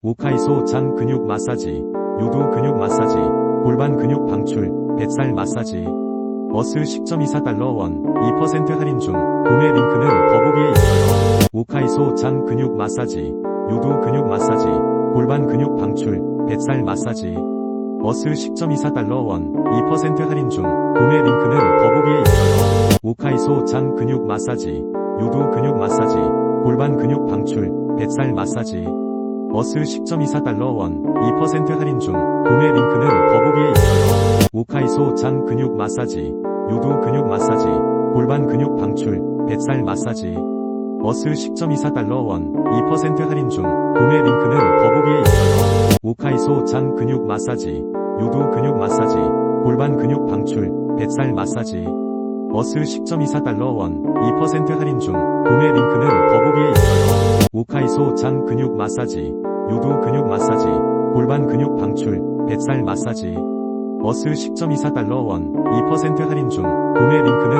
오카이소 장 근육 마사지, 요도 근육 마사지, 골반 근육 방출, 뱃살 마사지. 어스 10.24달러 원, 2% 할인 중, 구매 링크는 더보기에 있어요. 오카이소 장 근육 마사지, 요도 근육 마사지, 골반 근육 방출, 뱃살 마사지. 어스 10.24달러 원, 2% 할인 중, 구매 링크는 더보기에 있어요. 오카이소 장 근육 마사지, 요도 근육 마사지, 골반 근육 방출, 뱃살 마사지. 어스 10.24달러 원, 2% 할인 중, 구매 링크는 더보기에 있어요. 오카이소 장 근육 마사지, 요도 근육 마사지, 골반 근육 방출, 뱃살 마사지. 어스 10.24달러 원, 2% 할인 중, 구매 링크는 더보기에 있어요. 오카이소 장 근육 마사지, 요도 근육 마사지, 골반 근육 방출, 뱃살 마사지. 어스 10.24달러 원, 2% 할인 중, 구매 링크는 있어요. 오카이소 장 근육 마사지, 요도 근육 마사지, 골반 근육 방출, 뱃살 마사지. 어스 10.24달러 원, 2% 할인 중, 구매 링크는.